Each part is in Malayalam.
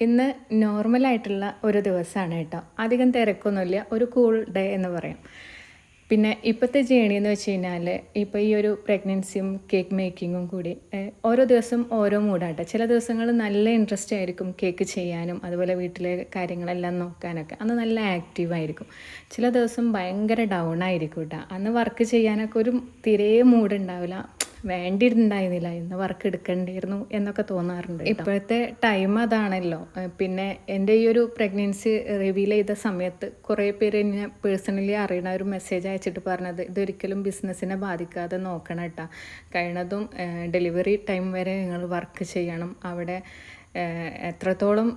ഇന്ന് നോർമലായിട്ടുള്ള ഒരു ദിവസമാണ് കേട്ടോ. അധികം തിരക്കൊന്നുമില്ല. ഒരു കൂൾ ഡേ എന്ന് പറയാം. പിന്നെ ഇപ്പോഴത്തെ ജേണി എന്ന് വെച്ച് കഴിഞ്ഞാൽ ഇപ്പോൾ ഈ ഒരു പ്രഗ്നൻസിയും കേക്ക് മേക്കിങ്ങും കൂടി ഓരോ ദിവസം ഓരോ മൂഡാട്ടെ ചില ദിവസങ്ങൾ നല്ല ഇൻട്രസ്റ്റ് ആയിരിക്കും കേക്ക് ചെയ്യാനും അതുപോലെ വീട്ടിലെ കാര്യങ്ങളെല്ലാം നോക്കാനൊക്കെ. അന്ന് നല്ല ആക്റ്റീവ് ആയിരിക്കും. ചില ദിവസം ഭയങ്കര ഡൗൺ ആയിരിക്കും കേട്ടോ. അന്ന് വർക്ക് ചെയ്യാനൊക്കെ ഒരു തീരെ മൂഡ് ഉണ്ടാവില്ല. വേണ്ടിയിട്ടുണ്ടായിരുന്നില്ല. ഇന്ന് വർക്ക് എടുക്കേണ്ടിയിരുന്നു എന്നൊക്കെ തോന്നാറുണ്ട് ഇപ്പോഴത്തെ ടൈം അതാണല്ലോ. പിന്നെ എന്റെ ഈ ഒരു പ്രഗ്നൻസി റിവീൽ ചെയ്ത സമയത്ത് കുറേ പേര് എന്നെ പേഴ്സണലി അറിയണ ഒരു മെസ്സേജ് അയച്ചിട്ട് പറഞ്ഞത് ഇതൊരിക്കലും ബിസിനസ്സിനെ ബാധിക്കാതെ നോക്കണം കേട്ടോ. കഴിയണതും ഡെലിവറി ടൈം വരെ നിങ്ങൾ വർക്ക് ചെയ്യണം. അവിടെ എത്രത്തോളം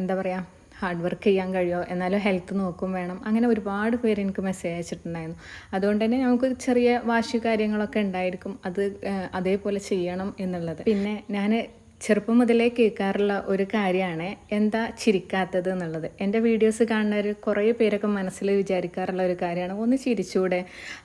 എന്താ പറയുക ഹാർഡ് വർക്ക് ചെയ്യാൻ കഴിയുമോ എന്നാലും ഹെൽത്ത് നോക്കും വേണം. അങ്ങനെ ഒരുപാട് പേര് എനിക്ക് മെസ്സേജ് അയച്ചിട്ടുണ്ടായിരുന്നു. അതുകൊണ്ട് തന്നെ നമുക്ക് ചെറിയ വാശി കാര്യങ്ങളൊക്കെ ഉണ്ടായിരിക്കും. അത് അതേപോലെ ചെയ്യണം എന്നുള്ളത്. പിന്നെ ഞാൻ ചെറുപ്പം മുതലേ കേൾക്കാറുള്ള ഒരു കാര്യമാണ് എന്താ ചിരിക്കാത്തത് എന്നുള്ളത്. എന്റെ വീഡിയോസ് കാണുന്നവർ കുറേ പേരൊക്കെ മനസ്സിൽ വിചാരിക്കാറുള്ള ഒരു കാര്യമാണ് ഒന്ന് ചിരിച്ചൂടെ?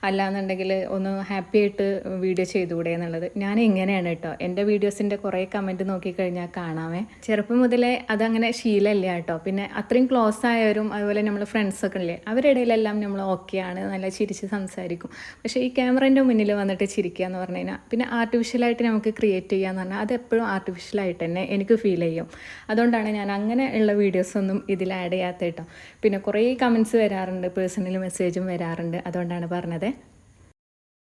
അല്ലാന്നുണ്ടെങ്കിൽ ഒന്ന് ഹാപ്പി ആയിട്ട് വീഡിയോ ചെയ്തുകൂടെ എന്നുള്ളത്. ഞാൻ ഇങ്ങനെയാണ് കേട്ടോ എന്റെ വീഡിയോസിന്റെ കുറേ കമന്റ് നോക്കിക്കഴിഞ്ഞാൽ കാണാമേ ചെറുപ്പം മുതലേ അതങ്ങനെ ശീലമില്ല കേട്ടോ പിന്നെ അത്രയും ക്ലോസ് ആയവരും അതുപോലെ നമ്മൾ ഫ്രണ്ട്സൊക്കെ ഇല്ലേ അവരിടയിലെല്ലാം നമ്മൾ ഓക്കെയാണ് നല്ല ചിരിച്ച് സംസാരിക്കും. പക്ഷേ ഈ ക്യാമറേന്റെ മുന്നിൽ വന്നിട്ട് ചിരിക്കുക എന്ന് പറഞ്ഞു കഴിഞ്ഞാൽ പിന്നെ ആർട്ടിഫിഷ്യലായിട്ട് നമുക്ക് ക്രിയേറ്റ് ചെയ്യുക എന്ന് പറഞ്ഞാൽ അത് എപ്പോഴും ആർട്ടിഫിഷ്യലായിട്ട് തന്നെ എനിക്ക് ഫീൽ ചെയ്യും. അതുകൊണ്ടാണ് ഞാൻ അങ്ങനെ ഉള്ള വീഡിയോസൊന്നും ഇതിൽ ആഡ് ചെയ്യാത്ത കേട്ടോ പിന്നെ കുറേ കമൻസ് വരാറുണ്ട് പേഴ്സണൽ മെസ്സേജും വരാറുണ്ട്. അതുകൊണ്ടാണ് പറഞ്ഞത്.